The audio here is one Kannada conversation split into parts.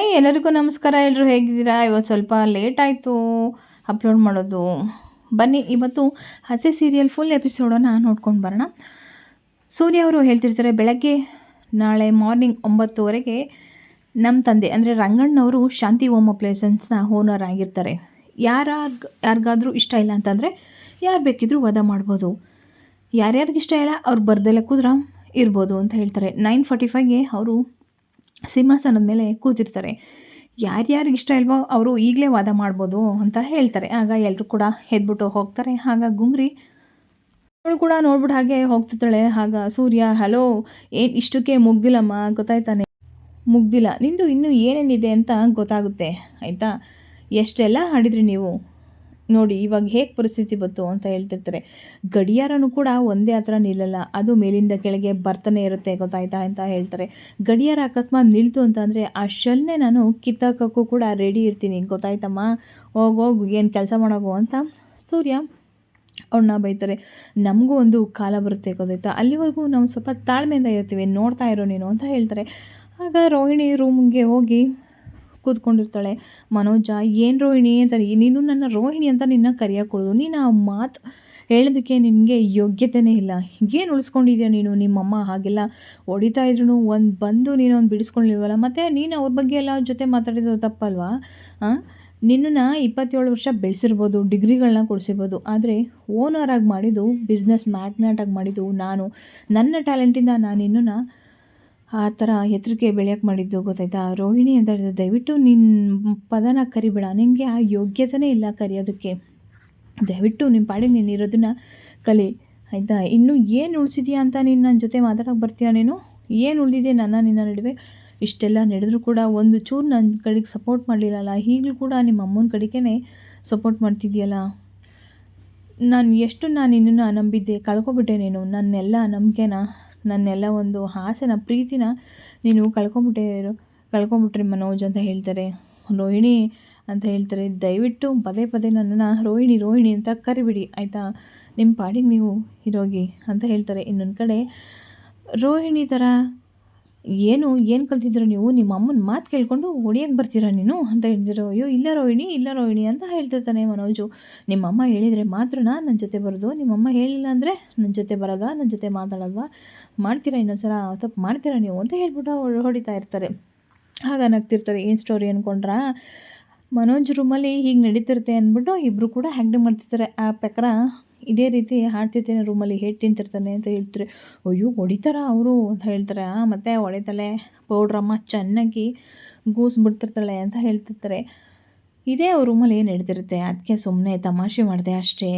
ಹಾಯ್, ಎಲ್ಲರಿಗೂ ನಮಸ್ಕಾರ. ಎಲ್ಲರೂ ಹೇಗಿದ್ದೀರಾ? ಇವತ್ತು ಸ್ವಲ್ಪ ಲೇಟ್ ಆಯಿತು. ಅಪ್ಲೋಡ್ ಮಾಡೋದು. ಬನ್ನಿ, ಇವತ್ತು ಹಸೆ ಸೀರಿಯಲ್ ಫುಲ್ ಎಪಿಸೋಡನ್ನು ನೋಡ್ಕೊಂಡು ಬರೋಣ. ಸೂರ್ಯ ಅವರು ಹೇಳ್ತಿರ್ತಾರೆ, ಬೆಳಗ್ಗೆ ನಾಳೆ ಮಾರ್ನಿಂಗ್ ಒಂಬತ್ತುವರೆಗೆ ನಮ್ಮ ತಂದೆ, ಅಂದರೆ ರಂಗಣ್ಣವರು ಶಾಂತಿ ಹೋಮ್ ಅಪ್ಲೈಸನ್ಸ್ನ ಓನರ್ ಆಗಿರ್ತಾರೆ. ಯಾರ, ಯಾರಿಗಾದರೂ ಇಷ್ಟ ಇಲ್ಲ ಅಂತಂದರೆ ಯಾರು ಬೇಕಿದ್ರೂ ವಧ ಮಾಡ್ಬೋದು. ಯಾರ್ಯಾರಿಗೆ ಇಷ್ಟ ಇಲ್ಲ, ಅವ್ರು ಬರ್ದಲ್ಲೇ ಕೂದ್ರ ಇರ್ಬೋದು ಅಂತ ಹೇಳ್ತಾರೆ. ನೈನ್ ಫಾರ್ಟಿ ಫೈವ್ಗೆ ಅವರು ಸಿಂಹಾಸನದ ಮೇಲೆ ಕೂತಿರ್ತಾರೆ. ಯಾರ್ಯಾರಿಗೆ ಇಷ್ಟ ಇಲ್ವೋ ಅವರು ಈಗಲೇ ವಾದ ಮಾಡ್ಬೋದು ಅಂತ ಹೇಳ್ತಾರೆ. ಆಗ ಎಲ್ಲರೂ ಕೂಡ ಎದ್ಬಿಟ್ಟು ಹೋಗ್ತಾರೆ. ಆಗ ಗುಂಗ್ರಿ ಅವಳು ಕೂಡ ನೋಡ್ಬಿಟ್ಟು ಹಾಗೆ ಹೋಗ್ತಿದ್ದಾಳೆ. ಆಗ ಸೂರ್ಯ, ಹಲೋ, ಏನು ಇಷ್ಟಕ್ಕೆ ಮುಗ್ದಿಲ್ಲಮ್ಮ? ಗೊತ್ತಾಯ್ತಾನೆ? ಮುಗ್ದಿಲ್ಲ. ನಿಂದು ಇನ್ನೂ ಏನೇನಿದೆ ಅಂತ ಗೊತ್ತಾಗುತ್ತೆ. ಆಯಿತಾ? ಎಷ್ಟೆಲ್ಲ ಹಾಡಿದ್ರಿ ನೀವು? ನೋಡಿ, ಇವಾಗ ಹೇಗೆ ಪರಿಸ್ಥಿತಿ ಬಂತು ಅಂತ ಹೇಳ್ತಿರ್ತಾರೆ. ಗಡಿಯಾರನೂ ಕೂಡ ಒಂದೇ ಹತ್ರ ನಿಲ್ಲಲ್ಲ, ಅದು ಮೇಲಿಂದ ಕೆಳಗೆ ಬರ್ತಾನೆ ಇರುತ್ತೆ, ಗೊತ್ತಾಯ್ತಾ ಅಂತ ಹೇಳ್ತಾರೆ. ಗಡಿಯಾರ ಅಕಸ್ಮಾತ್ ನಿಲ್ತು ಅಂತಂದರೆ ಶಲ್ನೆ ನಾನು ಕಿತ್ತಾಕೋಕ್ಕೂ ಕೂಡ ರೆಡಿ ಇರ್ತೀನಿ, ಗೊತ್ತಾಯ್ತಮ್ಮ? ಹೋಗು ಏನು ಕೆಲಸ ಮಾಡೋಗು ಅಂತ ಸೂರ್ಯ ಅವ್ರನ್ನ ಬೈತಾರೆ. ನಮಗೂ ಒಂದು ಕಾಲ ಬರುತ್ತೆ, ಗೊತ್ತಾಯ್ತಾ? ಅಲ್ಲಿವರೆಗೂ ನಾವು ಸ್ವಲ್ಪ ತಾಳ್ಮೆಯಿಂದ ಇರ್ತೀವಿ, ನೋಡ್ತಾ ಇರೋ ನೀನು ಅಂತ ಹೇಳ್ತಾರೆ. ಆಗ ರೋಹಿಣಿ ರೂಮ್ಗೆ ಹೋಗಿ ಕೂತ್ಕೊಂಡಿರ್ತಾಳೆ, ಮನೋಜ, ಏನು ರೋಹಿಣಿ ಅಂತ ನೀನು ನನ್ನ ರೋಹಿಣಿ ಅಂತ ನಿನ್ನ ಕರೆಯೋಕ್ಕೊಡೋದು ನೀನು ಆ ಮಾತು ಹೇಳೋದಕ್ಕೆ ನಿನಗೆ ಯೋಗ್ಯತೆಯೇ ಇಲ್ಲ. ಏನು ಉಳಿಸ್ಕೊಂಡಿದ್ಯಾ ನೀನು? ನಿಮ್ಮಮ್ಮ ಹಾಗೆಲ್ಲ ಹೊಡಿತಾ ಇದ್ರು ಒಂದು ಬಂದು ನೀನು ಒಂದು ಬಿಡಿಸ್ಕೊಳ್ಳಿಲ್ವಲ್ಲ ಮತ್ತು ನೀನು ಅವ್ರ ಬಗ್ಗೆ ಎಲ್ಲ ಜೊತೆ ಮಾತಾಡಿದ್ರು ತಪ್ಪಲ್ವಾ? ನಿನ್ನನ್ನು ಇಪ್ಪತ್ತೇಳು ವರ್ಷ ಬೆಳೆಸಿರ್ಬೋದು ಡಿಗ್ರಿಗಳನ್ನ ಕೊಡಿಸಿರ್ಬೋದು. ಆದರೆ ಓನರಾಗಿ ಮಾಡಿದ್ದು, ಬಿಸ್ನೆಸ್ ಮ್ಯಾಗ್ನೆಟಾಗಿ ಮಾಡಿದ್ದು ನಾನು. ನನ್ನ ಟ್ಯಾಲೆಂಟಿಂದ ನಾನು ನಿನ್ನನ್ನು ಆ ಥರ ಹೆದರಿಕೆ ಬೆಳೆಯೋಕೆ ಮಾಡಿದ್ದು ಗೊತ್ತಾಯ್ತಾ? ರೋಹಿಣಿ ಅಂತ ಹೇಳಿದ್ರೆ ದಯವಿಟ್ಟು ನಿನ್ನ ಪದನ ಕರಿಬೇಡ. ನಿನಗೆ ಆ ಯೋಗ್ಯತೆನೇ ಇಲ್ಲ ಕರೆಯೋದಕ್ಕೆ ದಯವಿಟ್ಟು ನಿಮ್ಮ ಪಾಡಿಗೆ ನೀನು ಇರೋದನ್ನು ಕಲಿ. ಆಯಿತಾ? ಇನ್ನು ಏನು ಉಳಿಸಿದ್ಯಾ ಅಂತ ನೀನು ನನ್ನ ಜೊತೆ ಮಾತಾಡೋಕೆ ಬರ್ತೀಯಾ ನೀನು? ಏನು ಉಳಿದಿದೆ ನನ್ನ ನಿನ್ನ ನಡುವೆ? ಇಷ್ಟೆಲ್ಲ ನಡೆದರೂ ಕೂಡ ಒಂದು ಚೂರು ನನ್ನ ಕಡೆಗೆ ಸಪೋರ್ಟ್ ಮಾಡಲಿಲ್ಲಲ್ಲ? ಈಗಲೂ ಕೂಡ ನಿಮ್ಮ ಅಮ್ಮನ ಕಡೆಗೇ ಸಪೋರ್ಟ್ ಮಾಡ್ತಿದ್ದೀಯಲ್ಲ ನಾನು ಎಷ್ಟು ನಾನು ನಿನ್ನನ್ನು ನಂಬಿದ್ದೆ, ಕಳ್ಕೊಬಿಟ್ಟೆ ನೀನು. ನನ್ನೆಲ್ಲ ನಂಬಿಕೆನ? ನನ್ನೆಲ್ಲ ಒಂದು ಆಸೆನ ಪ್ರೀತಿನ ನೀನು ಕಳ್ಕೊಂಬಿಟ್ಟೆ ಕಳ್ಕೊಂಬಿಟ್ರಿ ಮನೋಜ್ ಅಂತ ಹೇಳ್ತಾರೆ. ರೋಹಿಣಿ ಅಂತ ಹೇಳ್ತಾರೆ. ದಯವಿಟ್ಟು ಪದೇ ಪದೇ ನನ್ನನ್ನು ರೋಹಿಣಿ ರೋಹಿಣಿ ಅಂತ ಕರಿಬಿಡಿ. ಆಯಿತಾ? ನಿಮ್ಮ ಪಾಡಿಗೆ ನೀವು ಇರೋಗಿ ಅಂತ ಹೇಳ್ತಾರೆ. ಇನ್ನೊಂದು ಕಡೆ ರೋಹಿಣಿ ಥರ ಏನು ಏನು ಕಲ್ತಿದ್ರು ನೀವು? ನಿಮ್ಮ ಅಮ್ಮನ ಮಾತು ಕೇಳ್ಕೊಂಡು ಹೊಡಿಯೋಕ್ಕೆ ಬರ್ತೀರಾ ನೀನು? ಅಂತ ಹೇಳ್ತಿರೋ ಅಯ್ಯೋ, ಇಲ್ಲ ರೋಹಿಣಿ ಇಲ್ಲ ರೋಹಿಣಿ ಅಂತ ಹೇಳ್ತಿರ್ತಾನೆ ಮನೋಜು. ನಿಮ್ಮಮ್ಮ ಹೇಳಿದರೆ ಮಾತ್ರ ನನ್ನ ಜೊತೆ ಬರೋದು. ನಿಮ್ಮಮ್ಮ ಹೇಳಿಲ್ಲ ಅಂದರೆ ನನ್ನ ಜೊತೆ ಬರಲ್ಲ ನನ್ನ ಜೊತೆ ಮಾತಾಡಲ್ವಾ ಮಾಡ್ತೀರಾ ಇನ್ನೊಂದು ಸಲ ತಪ್ಪು ಮಾಡ್ತೀರಾ ನೀವು? ಅಂತ ಹೇಳ್ಬಿಟ್ಟು ಹೊಡಿತಾ ಇರ್ತಾರೆ. ಆಗ ನಗ್ತಿರ್ತಾರೆ. ಏನು ಸ್ಟೋರಿ ಅಂದ್ಕೊಂಡ್ರಾ ಮನೋಜ್ ರೂಮಲ್ಲಿ ಹೀಗೆ ನಡೀತಿರುತ್ತೆ ಅಂದ್ಬಿಟ್ಟು ಇಬ್ಬರು ಕೂಡ ಹ್ಯಾಂಡಲ್ ಮಾಡ್ತಿರ್ತಾರೆ. ಆ ಪ್ರಕಾರ ಇದೇ ರೀತಿ ಹಾಡ್ತಿರ್ತೇನೆ ರೂಮಲ್ಲಿ ಹೇಟ್ ತಿಂತಿರ್ತಾನೆ ಅಂತ ಹೇಳ್ತಾರೆ. ಅಯ್ಯೋ, ಹೊಡಿತಾರ ಅವರು ಅಂತ ಹೇಳ್ತಾರೆ. ಮತ್ತು ಹೊಡಿತಾಳೆ. ಪೌಡ್ರಮ್ಮ ಚೆನ್ನಾಗಿ ಗೂಸ್ಬಿಡ್ತಿರ್ತಾಳೆ ಅಂತ ಹೇಳ್ತಿರ್ತಾರೆ. ಇದೇ ಅವ್ರ ರೂಮಲ್ಲಿ ಏನು ನಡೀತಿರುತ್ತೆ ಅದಕ್ಕೆ ಸುಮ್ಮನೆ ತಮಾಷೆ ಮಾಡಿದೆ ಅಷ್ಟೇ.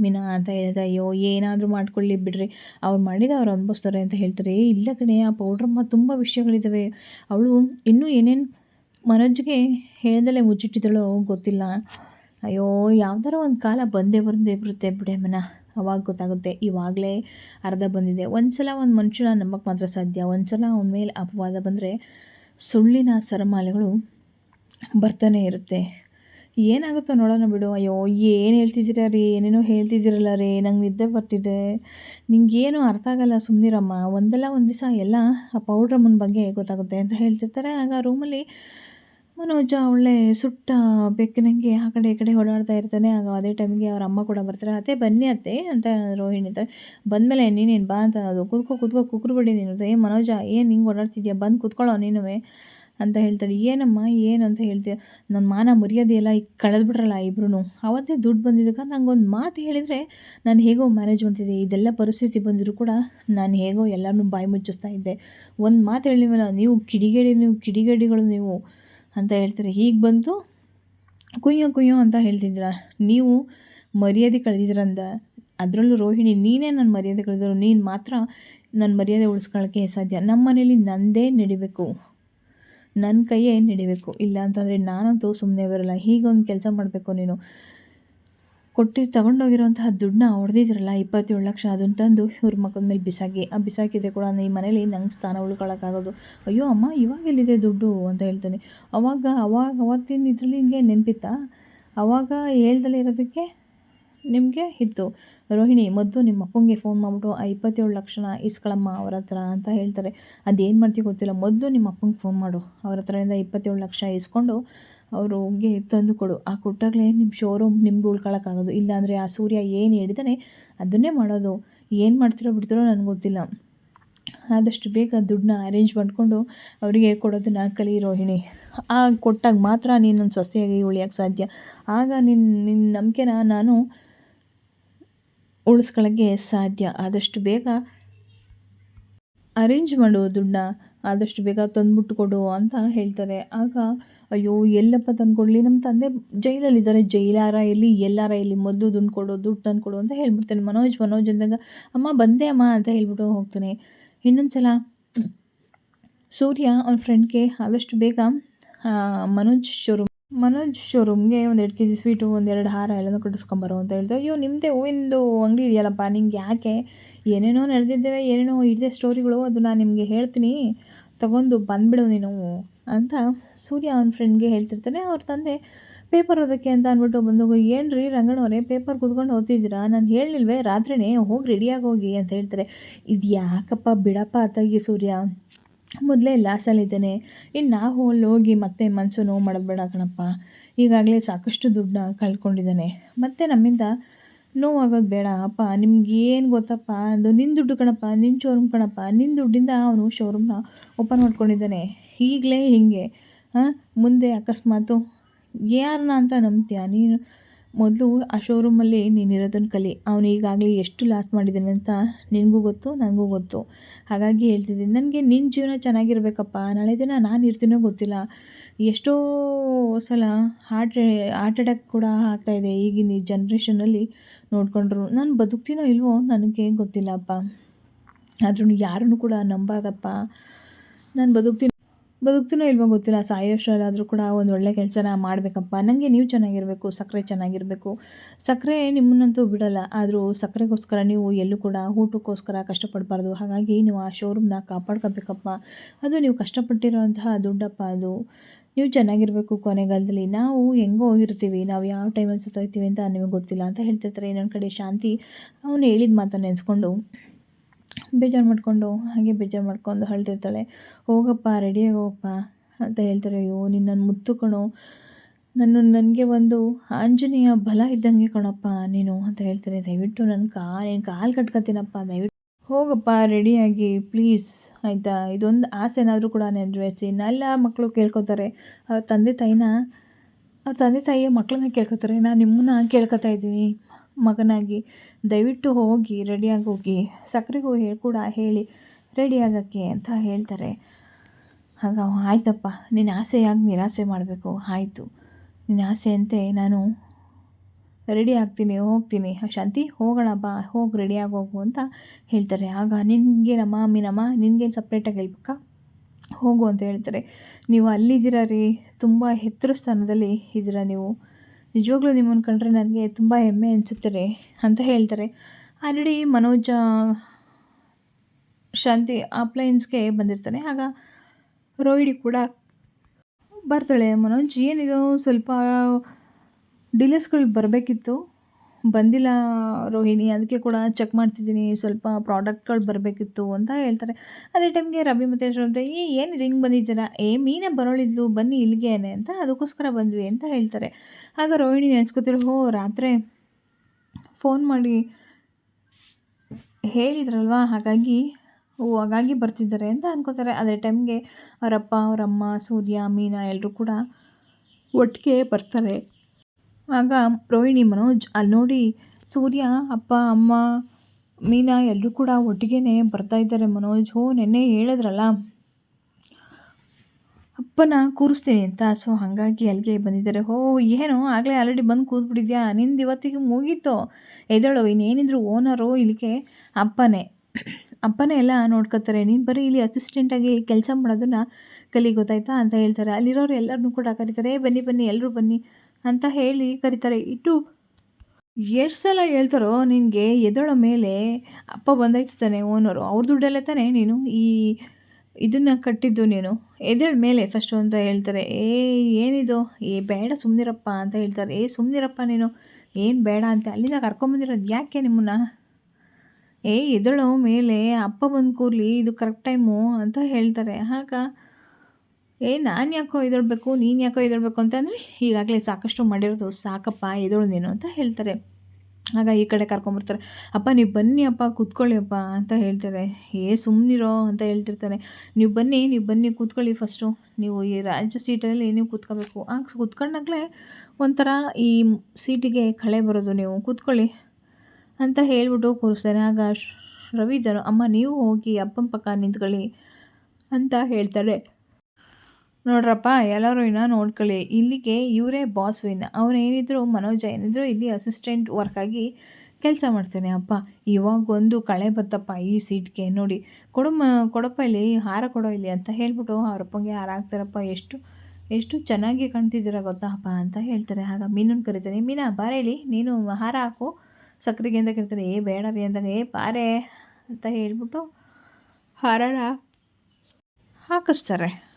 ಮೀನಾ ಅಂತ ಹೇಳಿದೆ, ಅಯ್ಯೋ, ಏನಾದರೂ ಮಾಡ್ಕೊಳ್ಳಿ ಬಿಡ್ರಿ. ಅವ್ರು ಮಾಡಿದ ಅವ್ರು ಅನುಭವಿಸ್ತಾರೆ ಅಂತ ಹೇಳ್ತಾರೆ. ಇಲ್ಲ ಕಣೆ, ಆ ಪೌಡ್ರಮ್ಮ ತುಂಬ ವಿಷಯಗಳಿದ್ದಾವೆ ಅವಳು ಇನ್ನೂ ಏನೇನು ಮನೋಜ್ಗೆ ಹೇಳ್ದಲೇ ಮುಚ್ಚಿಟ್ಟಿದ್ದಳೋ ಗೊತ್ತಿಲ್ಲ. ಅಯ್ಯೋ, ಯಾವ್ದಾರ ಒಂದು ಕಾಲ ಬಂದೇ ಬಂದೇ ಬರುತ್ತೆ ಬಿಡಮ್ಮನ ಮನ ಅವಾಗ ಗೊತ್ತಾಗುತ್ತೆ, ಇವಾಗಲೇ ಅರ್ಧ ಬಂದಿದೆ. ಒಂದು ಸಲ ಒಂದು ಮನುಷ್ಯನ ನಂಬಕ್ಕೆ ಮಾತ್ರ ಸಾಧ್ಯ. ಒಂದು ಸಲ ಅವನ ಮೇಲೆ ಅಪವಾದ ಬಂದರೆ ಸುಳ್ಳಿನ ಸರಮಾಲೆಗಳು ಬರ್ತಾನೆ ಇರುತ್ತೆ. ಏನಾಗುತ್ತೋ ನೋಡೋಣ ಬಿಡು. ಅಯ್ಯೋ, ಏನು ಹೇಳ್ತಿದ್ದೀರಾ ರೀ? ಏನೇನೋ ಹೇಳ್ತಿದ್ದೀರಲ್ಲ ರೀ? ನಂಗೆ ನಿದ್ದೆ ಬರ್ತಿದೆ. ನಿಂಗೇನು ಅರ್ಥ ಆಗಲ್ಲ ಸುಮ್ಮನಿರಮ್ಮ ಒಂದಲ್ಲ ಒಂದು ದಿವಸ ಎಲ್ಲ ಆ ಪೌಡ್ರಮ್ಮನ ಬಗ್ಗೆ ಗೊತ್ತಾಗುತ್ತೆ ಅಂತ ಹೇಳ್ತಿರ್ತಾರೆ. ಆಗ ರೂಮಲ್ಲಿ ಮನೋಜ ಒಳ್ಳೆ ಸುಟ್ಟ ಬೆಕ್ಕಿನಂಗೆ ಆ ಕಡೆ ಈ ಕಡೆ ಓಡಾಡ್ತಾ ಇರ್ತಾನೆ. ಆಗ ಅದೇ ಟೈಮಿಗೆ ಅವ್ರ ಅಮ್ಮ ಕೂಡ ಬರ್ತಾರೆ. ಅತ್ತೆ, ಬನ್ನಿ ಅತ್ತೆ ಅಂತ ರೋಹಿಣಿ ಅಂತ ಬಂದಮೇಲೆ ನೀನೇನು ಬಾ ಅಂತ ಅದು ಕುದ್ಕೋ ಕುದ್ಕೋ ಕುಕ್ರು ಬಿಡಿ ನೀನು ಏ ಮನೋಜ, ಏನು ಹಿಂಗೆ ಓಡಾಡ್ತಿದ್ಯಾ? ಬಂದು ಕುತ್ಕೊಳ್ಳೋ ನೀನು ಅಂತ ಹೇಳ್ತಾಳೆ. ಏನಮ್ಮ, ಏನು ಅಂತ ಹೇಳ್ತೀಯ? ನನ್ನ ಮಾನ ಮರ್ಯಾದೆ ಎಲ್ಲ ಈಗ ಕಳೆದ್ಬಿಟ್ರಲ್ಲ ಇಬ್ರು ಅವತ್ತೇ ದುಡ್ಡು ಬಂದಿದ್ದಕ್ಕೆ. ಒಂದು ಮಾತು ಹೇಳಿದರೆ ನಾನು ಹೇಗೋ ಮ್ಯಾನೇಜ್ ಮಾಡ್ತಿದ್ದೆ. ಇದೆಲ್ಲ ಪರಿಸ್ಥಿತಿ ಬಂದರೂ ಕೂಡ ನಾನು ಹೇಗೋ ಎಲ್ಲರನ್ನೂ ಬಾಯಿ ಮುಚ್ಚಿಸ್ತಾ ಇದ್ದೆ. ಒಂದು ಮಾತು ಹೇಳಿದ್ಮೇಲೆ ನೀವು ಕಿಡಿಗೇಡಿ, ನೀವು ಕಿಡಿಗೇಡಿಗಳು ನೀವು. ಅಂತ ಹೇಳ್ತಾರೆ. ಹೀಗೆ ಬಂತು. ಕುಯ್ಯೋ ಕುಯ್ಯೋ ಅಂತ ಹೇಳ್ತಿದ್ರ? ನೀವು ಮರ್ಯಾದೆ ಕಳೆದಿದ್ರಂದ, ಅದರಲ್ಲೂ ರೋಹಿಣಿ, ನೀನೇ ನನ್ನ ಮರ್ಯಾದೆ ಕಳೆದ್ರು ನೀನು ಮಾತ್ರ ನನ್ನ ಮರ್ಯಾದೆ ಉಳಿಸ್ಕೊಳ್ಳೋಕ್ಕೆ ಸಾಧ್ಯ. ನಮ್ಮ ಮನೇಲಿ ನಂದೇ ನಡಿಬೇಕು. ನನ್ನ ಕೈಯೇ ನಡಿಬೇಕು. ಇಲ್ಲ ಅಂತಂದರೆ ನಾನಂತೂ ಸುಮ್ಮನೆ ಬರಲ್ಲ ಹೀಗೊಂದು ಕೆಲಸ ಮಾಡಬೇಕು ನೀನು. ಕೊಟ್ಟು ತಗೊಂಡೋಗಿರುವಂತಹ ದುಡ್ಡನ್ನ ಹೊಡೆದಿದ್ರಲ್ಲ ಇಪ್ಪತ್ತೇಳು ಲಕ್ಷ ಅದನ್ನು ತಂದು ಇವ್ರ ಮಕ್ಕದ ಮೇಲೆ ಬಿಸಾಕಿ, ಆ ಬಿಸಾಕಿದ್ರೆ ಕೂಡ ಈ ಮನೇಲಿ ನಂಗೆ ಸ್ಥಾನ ಉಳ್ಕೊಳ್ಳೋಕ್ಕಾಗೋದು ಅಯ್ಯೋ ಅಮ್ಮ, ಇವಾಗ ಎಲ್ಲಿದೆ ದುಡ್ಡು ಅಂತ ಹೇಳ್ತಾನೆ. ಅವಾಗ ಅವಾಗ, ಅವತ್ತಿನ ಇದರಲ್ಲಿ ಹಿಂಗೆ ನೆನಪಿತ್ತಾ? ಅವಾಗ ಹೇಳ್ದಲೇ ಇರೋದಕ್ಕೆ ನಿಮಗೆ ಇತ್ತು ರೋಹಿಣಿ, ಮೊದಲು ನಿಮ್ಮ ಅಪ್ಪಂಗೆ ಫೋನ್ ಮಾಡಿಬಿಟ್ಟು, ಆ ಇಪ್ಪತ್ತೇಳು ಲಕ್ಷನ ಇಸ್ಕೊಳಮ್ಮ ಅವ್ರ ಹತ್ರ ಅಂತ ಹೇಳ್ತಾರೆ. ಅದೇನು ಮಾಡ್ತೀವಿ ಗೊತ್ತಿಲ್ಲ, ಮೊದಲು ನಿಮ್ಮ ಅಪ್ಪಂಗೆ ಫೋನ್ ಮಾಡು. ಅವ್ರ ಹತ್ರದಿಂದ ಇಪ್ಪತ್ತೇಳು ಲಕ್ಷ ಇಸ್ಕೊಂಡು ಅವ್ರಿಗೆ ತಂದು ಕೊಡು. ಆ ಕೊಟ್ಟಾಗಲೇ ನಿಮ್ಮ ಶೋರೂಮ್ ನಿಮ್ಗೆ ಉಳ್ಕೊಳ್ಳೋಕ್ಕಾಗೋದು ಇಲ್ಲಾಂದರೆ ಆ ಸೂರ್ಯ ಏನು ಹೇಳಿದಾನೆ ಅದನ್ನೇ ಮಾಡೋದು. ಏನು ಮಾಡ್ತಿರೋ ಬಿಡ್ತಿರೋ ನನಗೆ ಗೊತ್ತಿಲ್ಲ. ಆದಷ್ಟು ಬೇಗ ದುಡ್ಡನ್ನ ಅರೇಂಜ್ ಮಾಡಿಕೊಂಡು ಅವರಿಗೆ ಕೊಡೋದನ್ನು ಕಲಿ ರೋಹಿಣಿ. ಆ ಕೊಟ್ಟಾಗ ಮಾತ್ರ ನೀನೊಂದು ಸೊಸೆಯಾಗಿ ಉಳಿಯೋಕ್ಕೆ ಸಾಧ್ಯ. ಆಗ ನಿನ್ನ ನಿನ್ನ ನಂಬಿಕೆನ ನಾನು ಉಳಿಸ್ಕೊಳ್ಳೋಕ್ಕೆ ಸಾಧ್ಯ. ಆದಷ್ಟು ಬೇಗ ಅರೇಂಜ್ ಮಾಡು ದುಡ್ಡನ್ನ ಆದಷ್ಟು ಬೇಗ ತಂದುಬಿಟ್ಟು ಕೊಡು ಅಂತ ಹೇಳ್ತಾರೆ. ಆಗ, ಅಯ್ಯೋ, ಎಲ್ಲಪ್ಪ ತಂದುಕೊಡ್ಲಿ ನಮ್ಮ ತಂದೆ ಜೈಲಲ್ಲಿದ್ದಾರೆ ಜೈಲಾರ ಎಲ್ಲಿ ಎಲ್ಲಾರ ಎಲ್ಲಿ ಮೊದಲು ದುಡ್ಡು ಕೊಡು, ದುಡ್ಡು ತಂದು ಕೊಡು ಅಂತ ಹೇಳ್ಬಿಡ್ತೇನೆ. ಮನೋಜ್ ಮನೋಜ್ ಅಂದಾಗ, ಅಮ್ಮ, ಬಂದೆ, ಅಮ್ಮ, ಅಂತ ಹೇಳ್ಬಿಟ್ಟು ಹೋಗ್ತಾನೆ. ಇನ್ನೊಂದು ಸಲ ಸೂರ್ಯ ಅವ್ನ ಫ್ರೆಂಡ್ಗೆ ಆದಷ್ಟು ಬೇಗ ಮನೋಜ್ ಶೋರೂಮ್ ಮನೋಜ್ ಶೋರೂಮ್ಗೆ ಒಂದು ಎರಡು ಕೆ ಜಿ ಸ್ವೀಟು ಒಂದೆರಡು ಹಾರ ಎಲ್ಲನೂ ಕಟ್ಟಿಸ್ಕೊಂಬರು ಅಂತ ಹೇಳ್ತಾರೆ ಅಯ್ಯೋ ನಿಮ್ಮದೇ ಹೂವಿಂದು ಅಂಗಡಿ ಇದೆಯಲ್ಲಪ್ಪ, ನಿಂಗೆ ಯಾಕೆ? ಏನೇನೋ ನಡೆದಿದ್ದೇವೆ, ಏನೇನೋ ಇಡದೆ ಸ್ಟೋರಿಗಳು ಅದು ನಾನು ನಿಮಗೆ ಹೇಳ್ತೀನಿ. ತಗೊಂಡು ಬಂದುಬಿಡು ನೀನು ಅಂತ ಸೂರ್ಯ ಅವನ ಫ್ರೆಂಡ್ಗೆ ಹೇಳ್ತಿರ್ತಾನೆ. ಅವ್ರ ತಂದೆ ಪೇಪರ್ ಓದೋಕ್ಕೆ ಅಂತ ಅಂದ್ಬಿಟ್ಟು ಬಂದು ಏನು ರೀ ರಂಗಣ್ಣವರೇ ಪೇಪರ್ ಕುತ್ಕೊಂಡು ಓದ್ತಿದ್ದೀರಾ? ನಾನು ಹೇಳಿಲ್ವೇ ರಾತ್ರಿನೇ ಹೋಗಿ ರೆಡಿಯಾಗಿ ಹೋಗಿ ಅಂತ ಹೇಳ್ತಾರೆ. ಇದು ಯಾಕಪ್ಪ ಬಿಡಪ್ಪ ಅತ್ತಾಗಿ ಸೂರ್ಯ. ಮೊದಲೇ ಲಾಸಲ್ಲಿದ್ದೇನೆ ಇನ್ನು ನಾ ಅಲ್ಲಿ ಹೋಗಿ ಮತ್ತೆ ಮನಸ್ಸು ನೋವು ಮಾಡೋದು ಕಣಪ್ಪ. ಈಗಾಗಲೇ ಸಾಕಷ್ಟು ದುಡ್ಡನ್ನ ಕಳ್ಕೊಂಡಿದ್ದಾನೆ. ಮತ್ತು ನಮ್ಮಿಂದ ನೋವಾಗೋದು ಬೇಡ. ಅಪ್ಪ, ನಿಮ್ಗೇನು ಗೊತ್ತಪ್ಪ? ಅದು ನಿನ್ನ ದುಡ್ಡು ಕಣಪ್ಪ ನಿನ್ನ ಶೋರೂಮ್ ಕಣಪ್ಪ ನಿನ್ನ ದುಡ್ಡಿಂದ ಅವನು ಶೋರೂಮ್ನ ಓಪನ್ ಮಾಡ್ಕೊಂಡಿದ್ದಾನೆ. ಈಗಲೇ ಹೀಗೆ ಹಾಂ ಮುಂದೆ ಅಕಸ್ಮಾತು ಯಾರನ್ನ ಅಂತ ನಂಬ್ತೀಯ? ನೀನು ಮೊದಲು ಆ ಶೋರೂಮಲ್ಲಿ ನೀನು ಇರೋದನ್ನು ಕಲಿ. ಅವನು ಈಗಾಗಲೇ ಎಷ್ಟು ಲಾಸ್ ಮಾಡಿದ್ದಾನೆ ಅಂತ ನಿನಗೂ ಗೊತ್ತು ನನಗೂ ಗೊತ್ತು. ಹಾಗಾಗಿ ಹೇಳ್ತಿದ್ದೀನಿ, ನನಗೆ ನಿನ್ನ ಜೀವನ ಚೆನ್ನಾಗಿರ್ಬೇಕಪ್ಪ. ನಾಳೆ ದಿನ ನಾನು ಇರ್ತೀನೋ ಗೊತ್ತಿಲ್ಲ. ಎಷ್ಟೋ ಸಲ ಹಾರ್ಟ್ ಹಾರ್ಟ್ ಅಟ್ಯಾಕ್ ಕೂಡ ಆಗ್ತಾಯಿದೆ ಈಗಿನ ಜನ್ರೇಷನಲ್ಲಿ ನೋಡಿಕೊಂಡ್ರು. ನಾನು ಬದುಕ್ತೀನೋ ಇಲ್ವೋ ನನಗೆ ಗೊತ್ತಿಲ್ಲಪ್ಪ ಆದ್ರೂ ಯಾರನ್ನು ಕೂಡ ನಂಬಾರ್ದಪ್ಪ. ನಾನು ಬದುಕ್ತೀನಿ. ಬದುಕ್ತೀನೋ ಇಲ್ವೋ ಗೊತ್ತಿಲ್ಲ. ಸಾಯೋಷ್ಟರಲ್ಲಾದರೂ ಕೂಡ ಒಂದು ಒಳ್ಳೆ ಕೆಲಸನ ಮಾಡಬೇಕಪ್ಪ. ನನಗೆ ನೀವು ಚೆನ್ನಾಗಿರಬೇಕು ಸಕ್ಕರೆ ಚೆನ್ನಾಗಿರಬೇಕು. ಸಕ್ಕರೆ ನಿಮ್ಮನ್ನಂತೂ ಬಿಡಲ್ಲ. ಆದರೂ ಸಕ್ಕರೆಗೋಸ್ಕರ ನೀವು ಎಲ್ಲೂ ಕೂಡ ಊಟಕ್ಕೋಸ್ಕರ ಕಷ್ಟಪಡಬಾರ್ದು. ಹಾಗಾಗಿ ನೀವು ಆ ಶೋರೂಮ್ನ ಕಾಪಾಡ್ಕೋಬೇಕಪ್ಪ. ಅದು ನೀವು ಕಷ್ಟಪಟ್ಟಿರೋಂತಹ ದುಡ್ಡಪ್ಪ ಅದು. ನೀವು ಚೆನ್ನಾಗಿರಬೇಕು ಕೊನೆಗಾಲದಲ್ಲಿ. ನಾವು ಹೆಂಗೋ ಹೋಗಿರ್ತೀವಿ. ನಾವು ಯಾವ ಟೈಮಲ್ಲಿ ಸತ್ತೋಗ್ತೀವಿ ಅಂತ ನಿಮಗೆ ಗೊತ್ತಿಲ್ಲ ಅಂತ ಹೇಳ್ತಿರ್ತಾರೆ. ಇನ್ನೊಂದು ಕಡೆ ಶಾಂತಿ, ಅವನು ಹೇಳಿದ ಮಾತನ್ನು ನೆನೆಸ್ಕೊಂಡು ಬೇಜಾರು ಮಾಡಿಕೊಂಡು, ಹಾಗೆ ಬೇಜಾರು ಮಾಡ್ಕೊಂಡು ಅಳ್ತಿರ್ತಾಳೆ. ಹೋಗಪ್ಪ ರೆಡಿಯಾಗಿ ಹೋಗಪ್ಪ ಅಂತ ಹೇಳ್ತಾರೆ. ಅಯ್ಯೋ ನೀನು ನನ್ನ ಮುತ್ತು ಕಣೋ. ನಾನು ನನಗೆ ಒಂದು ಆಂಜನೇಯ ಬಲ ಇದ್ದಂಗೆ ಕಣಪ್ಪ ನೀನು ಅಂತ ಹೇಳ್ತಾರೆ. ದಯವಿಟ್ಟು ನನ್ನ ಕಾಲು, ಏನು ಕಾಲು ಕಟ್ಕೊತೀನಪ್ಪ, ದಯವಿಟ್ಟು. ಹೋಗಪ್ಪ ರೆಡಿಯಾಗಿ ಪ್ಲೀಸ್ ಆಯಿತಾ? ಇದೊಂದು ಆಸೆನಾದರೂ ಕೂಡ ನೆರವೇರಿಸಿ. ಎಲ್ಲ ಮಕ್ಕಳು ಕೇಳ್ಕೊತಾರೆ. ಅವ್ರ ತಂದೆ ತಾಯಿನ, ಅವ್ರ ತಂದೆ ತಾಯಿಯ ಮಕ್ಕಳನ್ನ ಕೇಳ್ಕೊತಾರೆ. ನಾನು ನಿಮ್ಮನ್ನ ಕೇಳ್ಕೊತಾ ಇದ್ದೀನಿ. ಮಗನಾಗಿ, ದಯವಿಟ್ಟು ಹೋಗಿ ರೆಡಿಯಾಗಿ ಹೋಗಿ ಸಕ್ಕರೆಗೂ ಹೇಳಿ ಕೂಡ ಹೇಳಿ ರೆಡಿಯಾಗಕ್ಕೆ ಅಂತ ಹೇಳ್ತಾರೆ. ಆಗ ಆಯ್ತಪ್ಪ, ನಿನ್ನ ಆಸೆಯಾಗಿ ನಿರಾಸೆ ಮಾಡಬೇಕು, ಆಯಿತು. ನಿನ್ನ ಆಸೆಯಂತೆ ನಾನು ರೆಡಿ ಆಗ್ತೀನಿ, ಹೋಗ್ತೀನಿ. ಶಾಂತಿ, ಹೋಗೋಣ ಬಾ, ಹೋಗಿ ರೆಡಿಯಾಗಿ ಹೋಗು ಅಂತ ಹೇಳ್ತಾರೆ. ಆಗ ನಿನಗೇನಮ್ಮ ಮೀನಮ್ಮ ನಿನಗೇನು ಸಪ್ರೇಟಾಗಿ ಹೇಳ್ಬೇಕಾ? ಹೋಗು ಅಂತ ಹೇಳ್ತಾರೆ. ನೀವು ಅಲ್ಲಿದ್ದೀರ ರೀ? ತುಂಬ ಎತ್ತರ ಸ್ಥಾನದಲ್ಲಿ ಇದ್ದೀರ ನೀವು? ನಿಜವಾಗ್ಲೂ ನಿಮ್ಮನ್ನು ಕಂಡ್ರೆ ನನಗೆ ತುಂಬ ಹೆಮ್ಮೆ ಅನಿಸುತ್ತೆ ಅಂತ ಹೇಳ್ತಾರೆ. ಆಲ್ರೆಡಿ ಮನೋಜ ಶಾಂತಿ ಅಪ್ಲೈನ್ಸ್ಗೆ ಬಂದಿರ್ತಾನೆ. ಆಗ ರೋಹಿಣಿ ಕೂಡ ಬರ್ತಾಳೆ. ಮನೋಜ್, ಏನಿದು? ಸ್ವಲ್ಪ ಡಿಲೇಸ್ಗಳು ಬರಬೇಕಿತ್ತು. ಬಂದಿಲ್ಲ ರೋಹಿಣಿ, ಅದಕ್ಕೆ ಕೂಡ ಚೆಕ್ ಮಾಡ್ತಿದ್ದೀನಿ, ಸ್ವಲ್ಪ ಪ್ರಾಡಕ್ಟ್ಗಳು ಬರಬೇಕಿತ್ತು ಅಂತ ಹೇಳ್ತಾರೆ. ಅದೇ ಟೈಮ್ಗೆ ರವಿ ಮತ್ತು ಅಂತ ಏ, ಏನಿದೆ? ಹಿಂಗೆ ಬಂದಿದ್ದೀರಾ? ಏ, ಮೀನೇ ಬರೋಳಿದ್ಲು, ಬನ್ನಿ ಇಲ್ಲಿಗೇನೆ ಅಂತ ಅದಕ್ಕೋಸ್ಕರ ಬಂದ್ವಿ ಅಂತ ಹೇಳ್ತಾರೆ. ಆಗ ರೋಹಿಣಿ ನೆನೆಸ್ಕೊತಿರೋ, ಹೋ, ರಾತ್ರಿ ಫೋನ್ ಮಾಡಿ ಹೇಳಿದ್ರಲ್ವಾ? ಹಾಗಾಗಿ, ಓ, ಹಾಗಾಗಿ ಬರ್ತಿದ್ದಾರೆ ಅಂತ ಅನ್ಕೋತಾರೆ. ಅದೇ ಟೈಮ್ಗೆ ಅವರಪ್ಪ, ಅವರಮ್ಮ, ಸೂರ್ಯ, ಮೀನಾ ಎಲ್ಲರೂ ಕೂಡ ಒಟ್ಟಿಗೆ ಬರ್ತಾರೆ. ಆಗ ರೋಹಿಣಿ ಮನೋಜ್ ಅಲ್ಲಿ ನೋಡಿ ಸೂರ್ಯ, ಅಪ್ಪ, ಅಮ್ಮ, ಮೀನಾ ಎಲ್ಲರೂ ಕೂಡ ಒಟ್ಟಿಗೆ ಬರ್ತಾ ಇದ್ದಾರೆ ಮನೋಜ್. ಹೋ, ನೆನ್ನೆ ಹೇಳಿದ್ರಲ್ಲ, ಅಪ್ಪನ ಕೂರಿಸ್ತೀನಿ ಅಂತ. ಸೊ ಹಾಗಾಗಿ ಅಲ್ಲಿಗೆ ಬಂದಿದ್ದಾರೆ. ಹೋ, ಏನೋ? ಆಗಲೇ ಆಲ್ರೆಡಿ ಬಂದು ಕೂತ್ಬಿಟ್ಟಿದ್ಯಾ? ನಿಂದು ಇವತ್ತಿಗೆ ಮುಗೀತು. ಎದಳು ಇನ್ನೇನಿದ್ರು ಓನರು ಇಲ್ಲಿಗೆ? ಅಪ್ಪನೇ ಅಪ್ಪನೇ ಎಲ್ಲ ನೋಡ್ಕೋತಾರೆ. ನೀನು ಬರೀ ಇಲ್ಲಿ ಅಸಿಸ್ಟೆಂಟಾಗಿ ಕೆಲಸ ಮಾಡೋದನ್ನ ಕಲಿ, ಗೊತ್ತಾಯ್ತಾ ಅಂತ ಹೇಳ್ತಾರೆ. ಅಲ್ಲಿರೋರು ಎಲ್ಲರನ್ನೂ ಕೂಡ ಕರೀತಾರೆ. ಬನ್ನಿ ಬನ್ನಿ ಎಲ್ಲರೂ ಬನ್ನಿ. ಅಂತ ಹೇಳಿ ಕರೀತಾರೆ. ಇಟ್ಟು ಎಷ್ಟು ಸಲ ಹೇಳ್ತಾರೋ ನಿನಗೆ ಎದೊಳ ಮೇಲೆ ಅಪ್ಪ ಬಂದೈತೆ ತಾನೆ ಓನರು. ಅವ್ರ ದುಡ್ಡಲ್ಲೇ ತಾನೆ ನೀನು ಈ ಇದನ್ನು ಕಟ್ಟಿದ್ದು ನೀನು. ಎದ್ದೇಳ ಮೇಲೆ ಫಸ್ಟು ಅಂತ ಹೇಳ್ತಾರೆ. ಏ, ಏನಿದು? ಏ, ಬೇಡ ಸುಮ್ಮನಿರಪ್ಪ ಅಂತ ಹೇಳ್ತಾರೆ. ಏ ಸುಮ್ಮನಿರಪ್ಪ ನೀನು. ಏನು ಬೇಡ ಅಂತ. ಅಲ್ಲಿಂದ ಕರ್ಕೊಂಬಂದಿರೋದು ಯಾಕೆ ನಿಮ್ಮನ್ನ? ಏ, ಎದಳು ಮೇಲೆ ಅಪ್ಪ ಬಂದು ಕೂರ್ಲಿ, ಇದು ಕರೆಕ್ಟ್ ಟೈಮು ಅಂತ ಹೇಳ್ತಾರೆ. ಆಗ ಏ, ನಾನು ಯಾಕೋ ಎದೊಳ್ಬೇಕು ನೀನು ಯಾಕೋ ಎದೊಳ್ಬೇಕು ಅಂತಂದರೆ ಈಗಾಗಲೇ ಸಾಕಷ್ಟು ಮಾಡಿರೋದು ಸಾಕಪ್ಪ ಎದೊಳು ನೀನು ಅಂತ ಹೇಳ್ತಾರೆ. ಆಗ ಈ ಕಡೆ ಕರ್ಕೊಂಬರ್ತಾರೆ. ಅಪ್ಪ, ನೀವು ಬನ್ನಿ ಅಪ್ಪ, ಕೂತ್ಕೊಳ್ಳಿ ಅಪ್ಪ ಅಂತ ಹೇಳ್ತಾರೆ. ಏ ಸುಮ್ಮನಿರೋ ಅಂತ ಹೇಳ್ತಿರ್ತಾರೆ. ನೀವು ಬನ್ನಿ ನೀವು ಬನ್ನಿ, ಕೂತ್ಕೊಳ್ಳಿ ಫಸ್ಟು ನೀವು ಈ ರಾಜ್ಯ ಸೀಟಲ್ಲಿ ನೀವು ಕೂತ್ಕೋಬೇಕು. ಆಗ ಕೂತ್ಕೊಂಡಾಗಲೇ ಒಂಥರ ಈ ಸೀಟಿಗೆ ಕಳೆ ಬರೋದು ನೀವು, ಕೂತ್ಕೊಳ್ಳಿ ಅಂತ ಹೇಳ್ಬಿಟ್ಟು ಕೂರಿಸ್ತಾರೆ. ಆಗ ರವಿದರು ಅಮ್ಮ, ನೀವು ಹೋಗಿ ಅಪ್ಪನ ಪಕ್ಕ ನಿಂತ್ಕೊಳ್ಳಿ ಅಂತ ಹೇಳ್ತಾರೆ. ನೋಡ್ರಪ್ಪ, ಎಲ್ಲರೂ ಇನ್ನ ನೋಡ್ಕೊಳ್ಳಿ. ಇಲ್ಲಿಗೆ ಇವರೇ ಬಾಸ್ ವಿನ್ ಏನಿದ್ರು ಮನೋಜ ಏನಿದ್ರು ಇಲ್ಲಿ ಅಸಿಸ್ಟೆಂಟ್ ವರ್ಕ್ ಆಗಿ ಕೆಲಸ ಮಾಡ್ತಾನೆ ಅಪ್ಪ. ಇವಾಗೊಂದು ಕಳೆ ಬತ್ತಪ್ಪ ಈ ಸೀಟ್ಗೆ ನೋಡಿ ಕೊಡಮ್ಮ ಕೊಡಪ್ಪ ಇಲ್ಲಿ, ಹಾರ ಕೊಡೋ ಇಲ್ಲಿ ಅಂತ ಹೇಳ್ಬಿಟ್ಟು ಅವರಪ್ಪಂಗೆ ಹಾರ ಹಾಕ್ತಾರಪ್ಪ. ಎಷ್ಟು ಎಷ್ಟು ಚೆನ್ನಾಗಿ ಕಾಣ್ತಿದ್ದೀರ ಗೊತ್ತಾ ಅಪ್ಪ ಅಂತ ಹೇಳ್ತಾರೆ. ಆಗ ಮೀನನ್ನು ಕರಿತಾನೆ, ಮೀನಾ ಬಾರೇಳಿ ನೀನು ಹಾರ ಹಾಕು. ಸಕ್ಕರೆಗೆ ಅಂತ ಕರಿತಾರೆ ಏ, ಬೇಡ ರೀ ಅಂದಾಗ, ಏ, ಬಾರೆ ಅಂತ ಹೇಳ್ಬಿಟ್ಟು ಹಾರ ಹಾಕಿಸ್ತಾರೆ.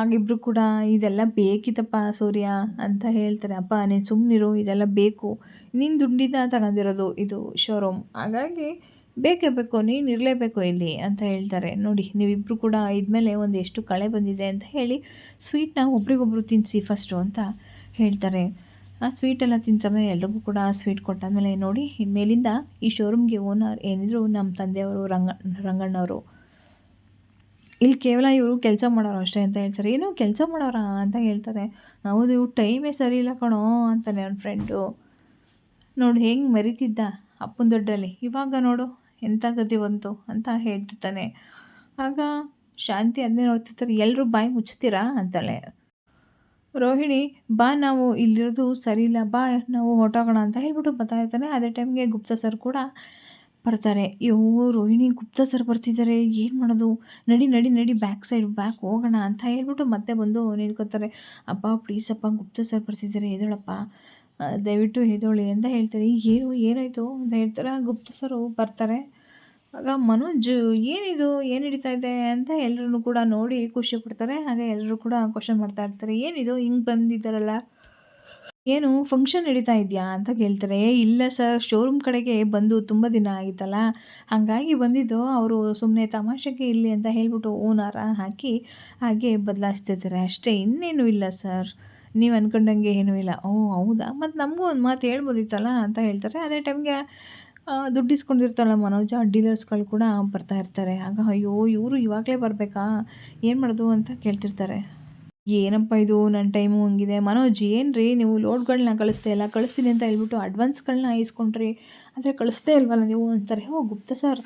ಆಗಿಬ್ರು ಕೂಡ ಇದೆಲ್ಲ ಬೇಕಿತ್ತಪ್ಪ ಸೂರ್ಯ ಅಂತ ಹೇಳ್ತಾರೆ. ಅಪ್ಪ, ನೀನು ಸುಮ್ಮನಿರು ಇದೆಲ್ಲ ಬೇಕು. ನೀನು ದುಡ್ಡಿಂದ ತಗೊಂಡಿರೋದು ಇದು ಶೋರೂಮ್ ಹಾಗಾಗಿ ಬೇಕೇ ಬೇಕು, ನೀನು ಇರಲೇಬೇಕು ಇಲ್ಲಿ ಅಂತ ಹೇಳ್ತಾರೆ. ನೋಡಿ ನೀವಿಬ್ಬರು ಕೂಡ ಇದ್ಮೇಲೆ ಒಂದು ಎಷ್ಟು ಕಳೆ ಬಂದಿದೆ ಅಂತ ಹೇಳಿ ಸ್ವೀಟ್ನ ಒಬ್ರಿಗೊಬ್ರು ತಿನ್ನಿಸಿ ಫಸ್ಟು ಅಂತ ಹೇಳ್ತಾರೆ. ಆ ಸ್ವೀಟೆಲ್ಲ ತಿನ್ಸಮೇಲೆ ಎಲ್ರಿಗೂ ಕೂಡ ಆ ಸ್ವೀಟ್ ಕೊಟ್ಟಾದ್ಮೇಲೆ ನೋಡಿ ಮೇಲಿಂದ ಈ ಶೋರೂಮ್ಗೆ ಓನರ್ ಏನಿದ್ರು ನಮ್ಮ ತಂದೆಯವರು, ರಂಗ, ರಂಗಣ್ಣವರು. ಇಲ್ಲಿ ಕೇವಲ ಇವರು ಕೆಲಸ ಮಾಡೋರು ಅಷ್ಟೇ ಅಂತ ಹೇಳ್ತಾರೆ. ಏನು ಕೆಲಸ ಮಾಡೋರಾ ಅಂತ ಹೇಳ್ತಾರೆ. ಹೌದು, ಇವ್ರು ಟೈಮೇ ಸರಿ ಇಲ್ಲ ಕಣೋ ಅಂತಾನೆ ಅವ್ನ ಫ್ರೆಂಡು ನೋಡು, ಹೆಂಗೆ ಮರಿತಿದ್ದ ಅಪ್ಪನ ದೊಡ್ಡಲ್ಲಿ. ಇವಾಗ ನೋಡು ಎಂಥ ಗತಿ ಬಂತು ಅಂತ ಹೇಳ್ತಿರ್ತಾನೆ. ಆಗ ಶಾಂತಿ ಅದನ್ನೇ ನೋಡ್ತಿರ್ತಾರೆ ಎಲ್ಲರೂ ಬಾಯಿ ಮುಚ್ಚುತ್ತೀರಾ ಅಂತಾಳೆ. ರೋಹಿಣಿ, ಬಾ ನಾವು ಇಲ್ಲಿರೋದು ಸರಿ ಇಲ್ಲ, ಬಾ ನಾವು ಹೊಟ್ಟೋಗೋಣ ಅಂತ ಹೇಳ್ಬಿಟ್ಟು ಬರ್ತಾ ಇರ್ತಾನೆ. ಅದೇ ಟೈಮ್ಗೆ ಗುಪ್ತ ಸರ್ ಕೂಡ ಬರ್ತಾರೆ. ಅಯ್ಯೋ, ರೋಹಿಣಿ ಗುಪ್ತ ಸರ್ ಬರ್ತಿದ್ದಾರೆ ಏನು ಮಾಡೋದು? ನಡಿ ನಡಿ ನಡಿ ಬ್ಯಾಕ್ ಸೈಡ್ ಬ್ಯಾಕ್ ಹೋಗೋಣ ಅಂತ ಹೇಳ್ಬಿಟ್ಟು ಮತ್ತೆ ಬಂದು ನಿಂತ್ಕೊತಾರೆ ಅಪ್ಪ ಪ್ಲೀಸ್ ಅಪ್ಪ, ಗುಪ್ತ ಸರ್ ಬರ್ತಿದ್ದಾರೆ ಎದೋಳಪ್ಪ. ದಯವಿಟ್ಟು ಎದೋಳಿ ಅಂತ ಹೇಳ್ತಾರೆ. ಏನು, ಏನಾಯಿತು ಅಂತ ಹೇಳ್ತಾರೆ. ಗುಪ್ತ ಸರು ಬರ್ತಾರೆ. ಆಗ ಮನೋಜ್, ಏನಿದು? ಏನು ಹಿಡಿತಾ ಇದೆ ಅಂತ ಎಲ್ಲರೂ ಕೂಡ ನೋಡಿ ಖುಷಿ ಪಡ್ತಾರೆ. ಹಾಗೆ ಎಲ್ಲರೂ ಕೂಡ ಕ್ವಶನ್ ಮಾಡ್ತಾ ಇರ್ತಾರೆ. ಏನಿದು? ಹಿಂಗೆ ಬಂದಿದ್ದಾರಲ್ಲ. ಏನು ಫಂಕ್ಷನ್ ನಡೀತಾ ಇದೆಯಾ ಅಂತ ಕೇಳ್ತಾರೆ ಇಲ್ಲ ಸರ್ ಶೋರೂಮ್ ಕಡೆಗೆ ಬಂದು ತುಂಬ ದಿನ ಆಗಿತ್ತಲ್ಲ, ಹಾಗಾಗಿ ಬಂದಿದ್ದು ಅವರು ಸುಮ್ಮನೆ ತಮಾಷೆಗೆ ಇಲ್ಲಿ ಅಂತ ಹೇಳ್ಬಿಟ್ಟು ಓನಾರ ಹಾಕಿ ಹಾಗೆ ಬದಲಾಯಿಸ್ತಿದ್ದಾರೆ ಅಷ್ಟೇ, ಇನ್ನೇನು ಇಲ್ಲ ಸರ್ ನೀವು ಅಂದ್ಕೊಂಡಂಗೆ ಏನೂ ಇಲ್ಲ. ಓ, ಹೌದಾ? ಮತ್ತು ನಮಗೂ ಒಂದು ಮಾತು ಹೇಳ್ಬೋದಿತ್ತಲ್ಲ? ಅಂತ ಹೇಳ್ತಾರೆ. ಅದೇ ಟೈಮ್ಗೆ ದುಡ್ಡು ಇಸ್ಕೊಂಡಿರ್ತಾರಲ್ಲ ಮನೋಜ ಡೀಲರ್ಸ್ಗಳು ಕೂಡ ಬರ್ತಾ ಇರ್ತಾರೆ. ಆಗ, ಅಯ್ಯೋ, ಇವರು ಇವಾಗಲೇ ಬರಬೇಕಾ? ಏನು ಮಾಡೋದು? ಅಂತ ಕೇಳ್ತಿರ್ತಾರೆ. ಏನಪ್ಪ ಇದು? ನನ್ನ ಟೈಮು ಹಂಗಿದೆ. ಮನೋಜ್ ಏನು ರೀ ನೀವು ಲೋಡ್ಗಳನ್ನ ಕಳಿಸ್ತಾ ಇಲ್ಲ? ಕಳಿಸ್ತೀನಿ ಅಂತ ಹೇಳ್ಬಿಟ್ಟು ಅಡ್ವಾನ್ಸ್ಗಳನ್ನ ಇಸ್ಕೊಂಡ್ರಿ ಆದರೆ ಕಳಿಸ್ತೇ ಇಲ್ವಲ್ಲ ನೀವು? ಅಂತಾರೆ ಹೋ, ಗುಪ್ತ ಸರ್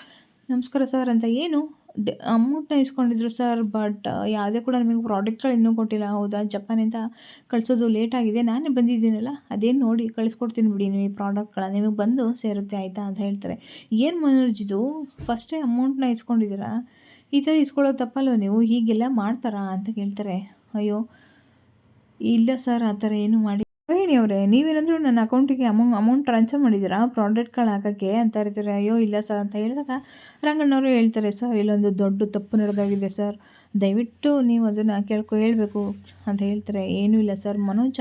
ನಮಸ್ಕಾರ ಸರ್ ಅಂತ ಏನು? ಡ, ಅಮೌಂಟ್ನ ಇಸ್ಕೊಂಡಿದ್ರು ಸರ್ ಬಟ್ ಯಾವುದೇ ಕೂಡ ನಿಮಗೆ ಪ್ರಾಡಕ್ಟ್ಗಳು ಇನ್ನೂ ಕೊಟ್ಟಿಲ್ಲ. ಹೌದಾ? ಜಪಾನಿಂದ ಕಳಿಸೋದು ಆಗಿದೆ. ನಾನೇ ಬಂದಿದ್ದೀನಲ್ಲ? ಅದೇನು ನೋಡಿ, ಕಳಿಸ್ಕೊಡ್ತೀನಿ ಬಿಡಿ ನೀವು ಈ ಪ್ರಾಡಕ್ಟ್ಗಳ ನಿಮಗೆ ಬಂದು ಸೇರುತ್ತೆ, ಆಯಿತಾ ಅಂತ ಹೇಳ್ತಾರೆ. ಏನು ಮನೋರ್ಜಿದು ಫಸ್ಟೇ ಅಮೌಂಟ್ನ ಇಸ್ಕೊಂಡಿದ್ದೀರಾ ಈ ಥರ ಇಸ್ಕೊಳ್ಳೋದು ತಪ್ಪಲ್ವ ನೀವು? ಹೀಗೆಲ್ಲ ಮಾಡ್ತಾರಾ ಅಂತ ಕೇಳ್ತಾರೆ. ಅಯ್ಯೋ, ಇಲ್ಲ ಸರ್, ಆ ಥರ ಏನು ಮಾಡಿ ರೋಹಿಣಿ ಅವರೇ, ನೀವೇನಾದರೂ ನನ್ನ ಅಕೌಂಟಿಗೆ ಅಮೌ ಅಮೌಂಟ್ ಟ್ರಾನ್ಸ್ಫರ್ ಮಾಡಿದ್ದೀರಾ? ಪ್ರಾಡಕ್ಟ್ಗಳು ಹಾಕೋಕ್ಕೆ ಅಂತ ಹೇಳ್ತಾರೆ. ಅಯ್ಯೋ, ಇಲ್ಲ ಸರ್ ಅಂತ ಹೇಳಿದಾಗ ರಂಗಣ್ಣವರು ಹೇಳ್ತಾರೆ, ಸರ್, ಇಲ್ಲೊಂದು ದೊಡ್ಡ ತಪ್ಪು ನಡೆದಾಗಿದೆ ಸರ್. ದಯವಿಟ್ಟು ನೀವು ಅದನ್ನು ಕೇಳ್ಕೊ, ಹೇಳಬೇಕು ಅಂತ ಹೇಳ್ತಾರೆ. ಏನೂ ಇಲ್ಲ ಸರ್. ಮನೋಜ,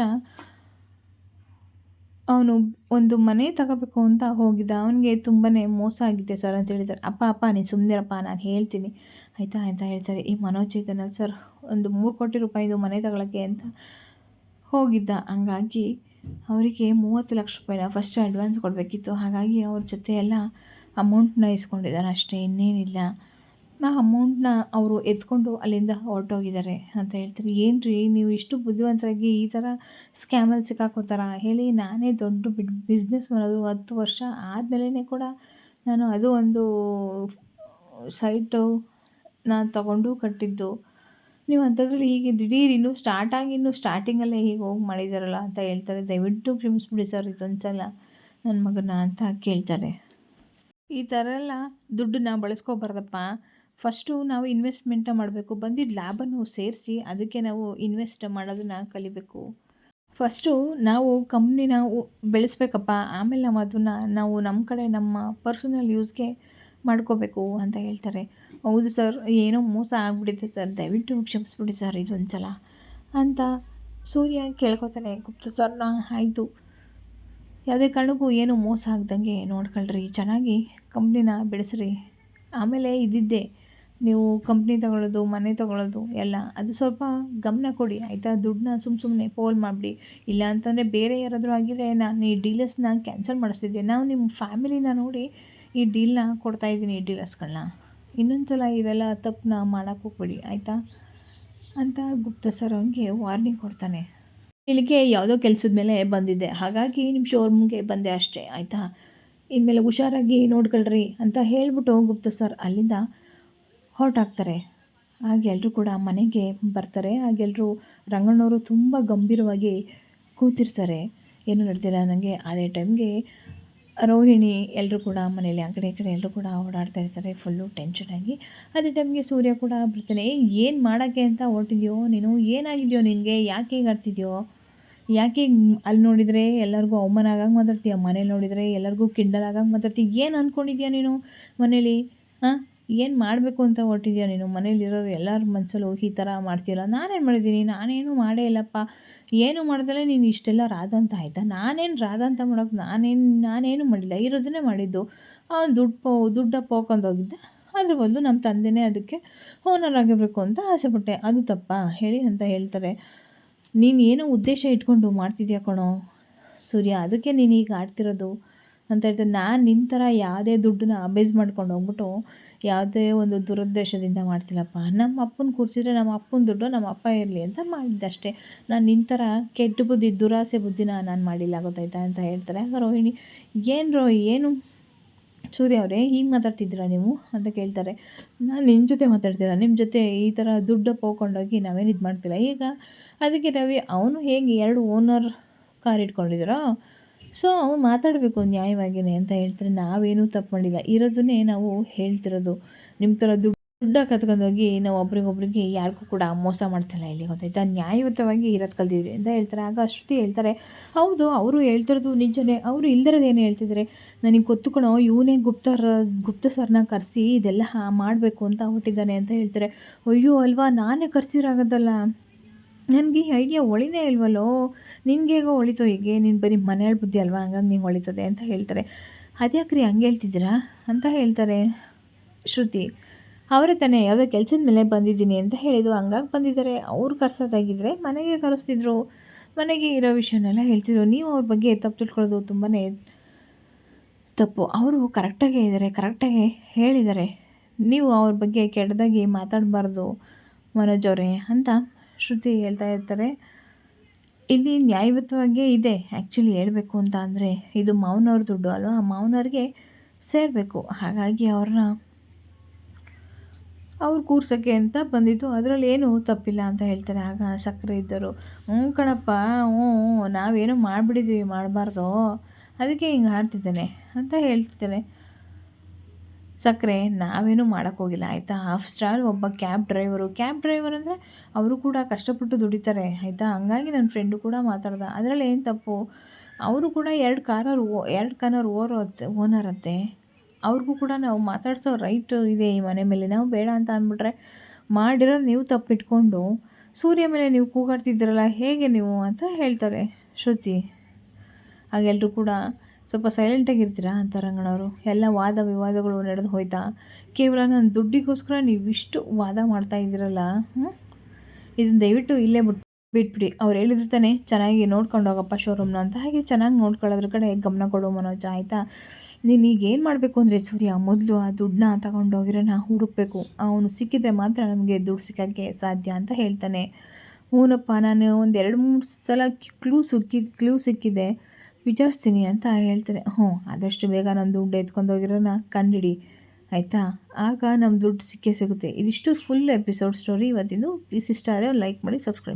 ಅವನು ಒಂದು ಮನೆ ತಗೋಬೇಕು ಅಂತ ಹೋಗಿದ್ದ. ಅವನಿಗೆ ತುಂಬಾ ಮೋಸ ಆಗಿದೆ ಸರ್ ಅಂತ ಹೇಳಿದ್ದಾರೆ. ಅಪ್ಪ ಅಪ್ಪ, ನೀನು ಸುಮ್ಮನಿರಪ್ಪ ನಾನು ಹೇಳ್ತೀನಿ. ಆಯಿತಾ ಅಂತ ಹೇಳ್ತಾರೆ. ಈ ಮನೋಜ್ ಇದ್ದಾನಲ್ಲ ಸರ್. ಒಂದು ಮೂರು ಕೋಟಿ ರೂಪಾಯಿದು ಮನೆ ತಗೊಳಕ್ಕೆ ಅಂತ ಹೋಗಿದ್ದ. ಹಂಗಾಗಿ ಅವರಿಗೆ ಮೂವತ್ತು ಲಕ್ಷ ರೂಪಾಯಿನ ಫಸ್ಟ್ ಅಡ್ವಾನ್ಸ್ ಕೊಡಬೇಕಿತ್ತು. ಹಾಗಾಗಿ ಅವ್ರ ಜೊತೆ ಎಲ್ಲ ಅಮೌಂಟ್ನ ಇಸ್ಕೊಂಡಿದ್ದಾರೆ ಅಷ್ಟೇ, ಇನ್ನೇನಿಲ್ಲ. ಆ ಅಮೌಂಟ್ನ ಅವರು ಎತ್ಕೊಂಡು ಅಲ್ಲಿಂದ ಹೊರಟೋಗಿದ್ದಾರೆ ಅಂತ ಹೇಳ್ತಾರೆ ಏನು ರೀ ನೀವು ಇಷ್ಟು ಬುದ್ಧಿವಂತರಾಗಿ ಈ ಥರ ಸ್ಕ್ಯಾಮಲ್ಲಿ ಸಿಕ್ಕಾಕೋತಾರ ಹೇಳಿ, ನಾನೇ ದೊಡ್ಡ ಬಿಡ್ ಬಿಸ್ನೆಸ್ ಮಾಡೋದು ಹತ್ತು ವರ್ಷ ಆದಮೇಲೆ ಕೂಡ ನಾನು ಅದು ಒಂದು ಸೈಟು ನಾನು ತಗೊಂಡು ಕಟ್ಟಿದ್ದು. ನೀವು ಅಂಥದ್ರಲ್ಲಿ ಹೀಗೆ ದಿಢೀರ್ ಇನ್ನೂ ಸ್ಟಾರ್ಟ್ ಆಗಿ ಇನ್ನೂ ಸ್ಟಾರ್ಟಿಂಗಲ್ಲೇ ಹೀಗೆ ಹೋಗಿ ಮಾಡಿದಾರಲ್ಲ ಅಂತ ಹೇಳ್ತಾರೆ. ದಯವಿಟ್ಟು ಕ್ಷಮಿಸ್ಬಿಡಿ ಸರ್ ಇದೊಂದ್ಸಲ ನನ್ನ ಮಗನ ಅಂತ ಕೇಳ್ತಾರೆ. ಈ ಥರ ಎಲ್ಲ ದುಡ್ಡನ್ನ ಬಳಸ್ಕೋಬಾರ್ದಪ್ಪ. ಫಸ್ಟು ನಾವು ಇನ್ವೆಸ್ಟ್ಮೆಂಟ ಮಾಡಬೇಕು. ಬಂದಿದ್ದ ಲಾಭನೂ ಸೇರಿಸಿ ಅದಕ್ಕೆ ನಾವು ಇನ್ವೆಸ್ಟ್ ಮಾಡೋದನ್ನ ಕಲಿಬೇಕು. ಫಸ್ಟು ನಾವು ಕಂಪ್ನಿನ ಬೆಳೆಸ್ಬೇಕಪ್ಪ. ಆಮೇಲೆ ನಾವು ಅದನ್ನು, ನಾವು ನಮ್ಮ ಕಡೆ ನಮ್ಮ ಪರ್ಸನಲ್ ಯೂಸ್ಗೆ ಮಾಡ್ಕೋಬೇಕು ಅಂತ ಹೇಳ್ತಾರೆ. ಹೌದು ಸರ್, ಏನೋ ಮೋಸ ಆಗ್ಬಿಡುತ್ತೆ ಸರ್, ದಯವಿಟ್ಟು ಕ್ಷಮಿಸ್ಬಿಡಿ ಸರ್ ಇದೊಂದು ಸಲ ಅಂತ ಸೂರ್ಯ ಕೇಳ್ಕೊತಾನೆ, ಗುಪ್ತ ಸರ್ನ ಆಯಿತು. ಯಾವುದೇ ಕಾರಣಕ್ಕೂ ಏನು ಮೋಸ ಆಗ್ದಂಗೆ ನೋಡ್ಕೊಳ್ರಿ, ಚೆನ್ನಾಗಿ ಕಂಪ್ನಿನ ಬೆಳೆಸ್ರಿ ಆಮೇಲೆ ಇದ್ದಿದ್ದೆ ನೀವು ಕಂಪ್ನಿ ತಗೊಳ್ಳೋದು, ಮನೆ ತಗೊಳ್ಳೋದು ಎಲ್ಲ, ಅದು ಸ್ವಲ್ಪ ಗಮನ ಕೊಡಿ, ಆಯಿತಾ? ದುಡ್ಡನ್ನ ಸುಮ್ಮ ಸುಮ್ಮನೆ ಪೋಲ್ ಮಾಡಿಬಿಡಿ. ಇಲ್ಲ ಅಂತಂದರೆ ಬೇರೆ ಯಾರಾದರೂ ಆಗಿದ್ರೆ ನಾನು ಈ ಡೀಲರ್ಸ್ನ ಕ್ಯಾನ್ಸಲ್ ಮಾಡಿಸ್ತಿದ್ದೆ. ನಾವು ನಿಮ್ಮ ಫ್ಯಾಮಿಲಿನ ನೋಡಿ ಈ ಡೀಲ್ನ ಕೊಡ್ತಾಯಿದ್ದೀನಿ ಈ ಡೀಲರ್ಸ್ಗಳನ್ನ ಇನ್ನೊಂದು ಸಲ ಇವೆಲ್ಲ ತಪ್ಪನ್ನ ಮಾಡೋಕ್ಕೆ ಹೋಗ್ಬೇಡಿ, ಆಯಿತಾ? ಅಂತ ಗುಪ್ತ ಸರ್ ಅವನಿಗೆ ವಾರ್ನಿಂಗ್ ಕೊಡ್ತಾನೆ. ಇಲ್ಲಿಗೆ ಯಾವುದೋ ಕೆಲಸದ ಮೇಲೆ ಬಂದಿದ್ದೆ, ಹಾಗಾಗಿ ನಿಮ್ಮ ಶೋರೂಮ್ಗೆ ಬಂದೆ ಅಷ್ಟೇ, ಆಯಿತಾ? ಇನ್ಮೇಲೆ ಹುಷಾರಾಗಿ ನೋಡ್ಕೊಳ್ರಿ ಅಂತ ಹೇಳಿಬಿಟ್ಟು ಗುಪ್ತ ಸರ್ ಅಲ್ಲಿಂದ ಹೊರಟಾಗ್ತಾರೆ. ಹಾಗೆ ಎಲ್ಲರೂ ಕೂಡ ಮನೆಗೆ ಬರ್ತಾರೆ ಹಾಗೆಲ್ಲರೂ ರಂಗಣ್ಣವರು ತುಂಬ ಗಂಭೀರವಾಗಿ ಕೂತಿರ್ತಾರೆ. ಏನು ನಡೆದಿಲ್ಲ ನನಗೆ ಅದೇ ಟೈಮ್ಗೆ ರೋಹಿಣಿ ಎಲ್ಲರೂ ಕೂಡ ಮನೇಲಿ ಆ ಕಡೆ ಈ ಕಡೆ ಎಲ್ಲರೂ ಕೂಡ ಓಡಾಡ್ತಾ ಇರ್ತಾರೆ ಫುಲ್ಲು ಟೆನ್ಷನಾಗಿ ಅದೇ ಟೈಮ್ಗೆ ಸೂರ್ಯ ಕೂಡ ಬರ್ತಾನೆ ಏನು ಮಾಡೋಕ್ಕೆ ಅಂತ ಹೊರಟಿದ್ಯೋ, ನೀನು ಏನಾಗಿದೆಯೋ ನಿನಗೆ? ಯಾಕೆ ಹೀಗೆ ಆಡ್ತಿದ್ಯೋ? ಯಾಕೆ ಅಲ್ಲಿ ನೋಡಿದರೆ ಎಲ್ಲರಿಗೂ ಅವಮಾನ ಆಗಂಗೆ ಮಾತಾಡ್ತೀಯ? ಮನೇಲಿ ನೋಡಿದರೆ ಎಲ್ಲರಿಗೂ ಕಿಂಡಲ್ ಆಗಂಗೆ ಮಾತಾಡ್ತೀಯ ಏನು ಅಂದ್ಕೊಂಡಿದ್ಯಾ ನೀನು ಮನೇಲಿ? ಹಾಂ ಏನು ಮಾಡಬೇಕು ಅಂತ ಹೊರಟಿದ್ಯಾ ನೀನು? ಮನೇಲಿರೋರು ಎಲ್ಲರ ಮನಸ್ಸಲ್ಲೂ ಈ ಥರ ಮಾಡ್ತೀಯಲ್ಲ? ನಾನೇನು ಮಾಡಿದ್ದೀನಿ? ನಾನೇನು ಮಾಡೇ ಇಲ್ಲಪ್ಪ. ಏನು ಮಾಡ್ದಲೇ ನೀನು ಇಷ್ಟೆಲ್ಲ ರಾಧ ಅಂತ ಆಯಿತಾ? ನಾನೇನು ರಾಧ ಅಂತ ಮಾಡೋಕೆ ನಾನೇನು ನಾನೇನು ಮಾಡಿಲ್ಲ. ಇರೋದನ್ನೇ ಮಾಡಿದ್ದು. ಅವ್ನು ದುಡ್ಡು ಪೋ, ದುಡ್ಡ ಹೋಗಿದ್ದ. ಅದ್ರ ಬದಲು ನಮ್ಮ ತಂದೆನೇ ಅದಕ್ಕೆ ಓನರ್ ಆಗಿರಬೇಕು ಅಂತ ಆಸೆಪಟ್ಟೆ ಅದು ತಪ್ಪ? ಹೇಳಿ ಅಂತ ಹೇಳ್ತಾರೆ. ನೀನು ಏನೋ ಉದ್ದೇಶ ಇಟ್ಕೊಂಡು ಮಾಡ್ತಿದ್ಯಾ ಕಣೋ? ಸೂರ್ಯ, ಅದಕ್ಕೆ ನೀನು ಈಗ ಆಡ್ತಿರೋದು? ಅಂತ ಹೇಳ್ತಾರೆ ನಾನು ನಿನ್ನ ಥರ ಯಾವುದೇ ದುಡ್ಡನ್ನ ಅಬೇಸ್ ಮಾಡ್ಕೊಂಡು ಹೋಗ್ಬಿಟ್ಟು ಯಾವುದೇ ಒಂದು ದುರುದ್ದೇಶದಿಂದ ಮಾಡ್ತಿಲ್ಲಪ್ಪ. ನಮ್ಮ ಅಪ್ಪನ ಕೂರಿಸಿದ್ರೆ ನಮ್ಮ ಅಪ್ಪನ ದುಡ್ಡು ನಮ್ಮ ಅಪ್ಪ ಇರಲಿ ಅಂತ ಮಾಡಿದ್ದಷ್ಟೇ. ನಾನು ನಿನ್ನ ಥರ ಕೆಟ್ಟ ಬುದ್ಧಿ, ದುರಾಸೆ ಬುದ್ಧಿನ ನಾನು ಮಾಡಿಲ್ಲ, ಗೊತ್ತಾಯ್ತಾ ಅಂತ ಹೇಳ್ತಾರೆ. ಆಗ ರೋಹಿಣಿ, ಏನು ರೋ ಏನು? ಸೂರ್ಯ ಅವರೇ, ಹೀಗೆ ಮಾತಾಡ್ತಿದ್ದೀರಾ ನೀವು? ಅಂತ ಕೇಳ್ತಾರೆ. ನಾನು ನಿಮ್ಮ ಜೊತೆ ಮಾತಾಡ್ತೀರಾ ನಿಮ್ಮ ಜೊತೆ ಈ ಥರ ದುಡ್ಡು ಹೋಗ್ಕೊಂಡೋಗಿ ನಾವೇನು ಇದು ಮಾಡ್ತಿಲ್ಲ? ಈಗ ಅದಕ್ಕೆ ರವಿ, ಅವನು ಹೇಗೆ ಎರಡು ಓನರ್ ಕಾರ್ ಇಟ್ಕೊಂಡಿದ್ದೀರೋ ಸೊ ಮಾತಾಡಬೇಕು ನ್ಯಾಯವಾಗಿಯೇ ಅಂತ ಹೇಳ್ತಾರೆ. ನಾವೇನೂ ತಪ್ಪು ಮಾಡಿಲ್ಲ. ಇರೋದನ್ನೇ ನಾವು ಹೇಳ್ತಿರೋದು. ನಿಮ್ಮ ಥರ ದುಡ್ಡು ಕತ್ಕೊಂಡೋಗಿ ನಾವು ಒಬ್ರಿಗೊಬ್ರಿಗೆ ಯಾರಿಗೂ ಕೂಡ ಮೋಸ ಮಾಡ್ತಿಲ್ಲ ಇಲ್ಲಿ ಗೊತ್ತಾಯ್ತಾ? ನ್ಯಾಯಯುತವಾಗಿ ಇರೋದು ಕಲ್ತಿದ್ವಿ ಅಂತ ಹೇಳ್ತಾರೆ. ಆಗ ಅಷ್ಟು ಹೇಳ್ತಾರೆ, ಹೌದು, ಅವರು ಹೇಳ್ತಿರೋದು ನಿಜನೇ. ಅವರು ಇಲ್ದಿರೋದು ಹೇಳ್ತಿದ್ರೆ? ನನಗೆ ಗೊತ್ತುಕೊಳ್ಳೋ ಇವನೇ ಗುಪ್ತರ, ಗುಪ್ತ ಸರ್ನ ಕರೆಸಿ ಇದೆಲ್ಲ ಮಾಡಬೇಕು ಅಂತ ಹೊಟ್ಟಿದ್ದಾನೆ ಅಂತ ಹೇಳ್ತಾರೆ. ಅಯ್ಯೋ ಅಲ್ವಾ? ನಾನೇ ಕರ್ಸಿರಾಗೋದಲ್ಲ ನನಗೆ ಈ ಐಡಿಯಾ ಹೊಳಿನೇ ಇಲ್ವಲ್ಲೋ? ನಿನ್ಗೆ ಹೇಗೋ ಹೊಳಿತೋ ಹೀಗೆ? ನೀನು ಬರೀ ಮನೆಯಲ್ಲಿ ಬುದ್ಧಿ ಅಲ್ವಾ? ಹಂಗಾಗಿ ನಿಂಗೆ ಹೊಳಿತದೆ ಅಂತ ಹೇಳ್ತಾರೆ. ಅದ್ಯಾಕ್ರಿ ಹಂಗೆ ಹೇಳ್ತಿದ್ದೀರಾ? ಅಂತ ಹೇಳ್ತಾರೆ ಶ್ರುತಿ. ಅವರೇ ತಾನೇ, ಯಾವುದೋ ಕೆಲಸದ ಮೇಲೆ ಬಂದಿದ್ದೀನಿ ಅಂತ ಹೇಳಿದ್ದು ಹಂಗಾಗಿ ಬಂದಿದ್ದಾರೆ. ಅವ್ರು ಕರ್ಸೋದಾಗಿದ್ದರೆ ಮನೆಗೆ ಕರೆಸ್ತಿದ್ರು. ಮನೆಗೆ ಇರೋ ವಿಷಯನೆಲ್ಲ ಹೇಳ್ತಿದ್ರು. ನೀವು ಅವ್ರ ಬಗ್ಗೆ ತಪ್ಪು ತಿಳ್ಕೊಳ್ಳೋದು ತುಂಬಾ ತಪ್ಪು. ಅವರು ಕರೆಕ್ಟಾಗೇ ಇದ್ದಾರೆ ಕರೆಕ್ಟಾಗಿ ಹೇಳಿದ್ದಾರೆ ನೀವು ಅವ್ರ ಬಗ್ಗೆ ಕೆಟ್ಟದಾಗಿ ಮಾತಾಡಬಾರ್ದು, ಮನೋಜ್ ಅವರೇ, ಅಂತ ಶ್ರುತಿ ಹೇಳ್ತಾ ಇರ್ತಾರೆ. ಇಲ್ಲಿ ನ್ಯಾಯಯುತವಾಗೇ ಇದೆ ಆ್ಯಕ್ಚುಲಿ ಹೇಳಬೇಕು ಅಂತ ಅಂದರೆ ಇದು ಮಾವನವ್ರ ದುಡ್ಡು ಅಲ್ವಾ? ಆ ಮಾವನವ್ರಿಗೆ ಸೇರಬೇಕು. ಹಾಗಾಗಿ ಅವ್ರನ್ನ ಅವ್ರು ಕೂರ್ಸೋಕ್ಕೆ ಅಂತ ಬಂದಿದ್ದು. ಅದರಲ್ಲಿ ಏನು ತಪ್ಪಿಲ್ಲ ಅಂತ ಹೇಳ್ತಾರೆ. ಆಗ ಸಕ್ಕರೆ ಇದ್ದರು. ಹ್ಞೂ ಕಣಪ್ಪ, ಹ್ಞೂ ನಾವೇನು ಮಾಡಿಬಿಟ್ಟಿದ್ದೀವಿ ಮಾಡಬಾರ್ದು. ಅದಕ್ಕೆ ಹಿಂಗೆ ಆಡ್ತಿದ್ದಾನೆ ಅಂತ ಹೇಳ್ತಿದ್ದಾನೆ. ಸಕ್ಕರೆ, ನಾವೇನು ಮಾಡೋಕ್ಕೋಗಿಲ್ಲ ಆಯಿತಾ? ಹಾಫ್ ಸ್ಟಾರ್ ಒಬ್ಬ ಕ್ಯಾಬ್ ಡ್ರೈವರು ಕ್ಯಾಬ್ ಡ್ರೈವರ್ ಅಂದರೆ ಅವರು ಕೂಡ ಕಷ್ಟಪಟ್ಟು ದುಡಿತಾರೆ, ಆಯಿತಾ? ಹಂಗಾಗಿ ನನ್ನ ಫ್ರೆಂಡು ಕೂಡ ಮಾತಾಡ್ದ. ಅದರಲ್ಲಿ ಏನು ತಪ್ಪು? ಅವರು ಕೂಡ ಎರಡು ಕಾರವ್ರು ಓ ಎರಡು ಕಾರವ್ರು ಓರೋ ಓನರ್ ಅಂತೆ ಅವ್ರಿಗೂ ಕೂಡ ನಾವು ಮಾತಾಡ್ಸೋ ರೈಟ್ ಇದೆ ಈ ಮನೆ ಮೇಲೆ. ನಾವು ಬೇಡ ಅಂತ ಅಂದ್ಬಿಟ್ರೆ ಮಾಡಿರೋದು ನೀವು ತಪ್ಪಿಟ್ಕೊಂಡು, ಸೂರ್ಯ ಮೇಲೆ ನೀವು ಕೂಗಾಡ್ತಿದ್ದೀರಲ್ಲ, ಹೇಗೆ ನೀವು ಅಂತ ಹೇಳ್ತಾರೆ ಶ್ರುತಿ. ಹಾಗೆಲ್ಲರೂ ಕೂಡ ಸ್ವಲ್ಪ ಸೈಲೆಂಟಾಗಿರ್ತೀರಾ ಅಂತ ರಂಗಣ್ಣವರು? ಎಲ್ಲ ವಾದ ವಿವಾದಗಳು ನಡೆದು ಹೋಯ್ತಾ? ಕೇವಲ ನನ್ನ ದುಡ್ಡಿಗೋಸ್ಕರ ನೀವು ಇಷ್ಟು ವಾದ ಮಾಡ್ತಾ ಇದ್ದೀರಲ್ಲ ಇದನ್ನು ದಯವಿಟ್ಟು ಇಲ್ಲೇ ಬಿಟ್ಟು ಬಿಟ್ಬಿಡಿ. ಅವ್ರು ಹೇಳಿದ್ರೆ ತಾನೇ ಚೆನ್ನಾಗಿ ನೋಡ್ಕೊಂಡು ಹೋಗಪ್ಪ ಶೋರೂಮ್ನ ಅಂತ. ಹಾಗೆ ಚೆನ್ನಾಗಿ ನೋಡ್ಕೊಳ್ಳೋದ್ರ ಕಡೆ ಗಮನ ಕೊಡೋ ಮನೋಜ, ಆಯಿತಾ? ನೀನು ಈಗ ಏನು ಮಾಡಬೇಕು ಅಂದರೆ ಸೂರ್ಯ, ಮೊದಲು ಆ ದುಡ್ಡನ್ನ ತಗೊಂಡೋಗಿರೋನ ಹುಡುಕ್ಬೇಕು. ಅವನು ಸಿಕ್ಕಿದ್ರೆ ಮಾತ್ರ ನಮಗೆ ದುಡ್ಡು ಸಿಕ್ಕೋಕ್ಕೆ ಸಾಧ್ಯ ಅಂತ ಹೇಳ್ತಾನೆ. ಹ್ಞೂನಪ್ಪ ನಾನು ಒಂದು ಎರಡು ಮೂರು ಸಲ ಕ್ಲೂ ಸಿಕ್ಕಿ ಕ್ಲೂ ಸಿಕ್ಕಿದೆ. ವಿಚಾರಿಸ್ತೀನಿ ಅಂತ ಹೇಳ್ತಾರೆ. ಹ್ಞೂ, ಆದಷ್ಟು ಬೇಗ ನನ್ನ ದುಡ್ಡು ಎತ್ಕೊಂಡು ಹೋಗಿರೋನ ಕಂಡಿಡಿ. ಆಯಿತಾ? ಆಗ ನಮ್ಮ ದುಡ್ಡು ಸಿಕ್ಕೇ ಸಿಗುತ್ತೆ. ಇದಿಷ್ಟು ಫುಲ್ ಎಪಿಸೋಡ್ ಸ್ಟೋರಿ ಇವತ್ತಿಂದು ಇಷ್ಟ ಆದರೆ ಲೈಕ್ ಮಾಡಿ ಸಬ್ಸ್ಕ್ರೈಬ್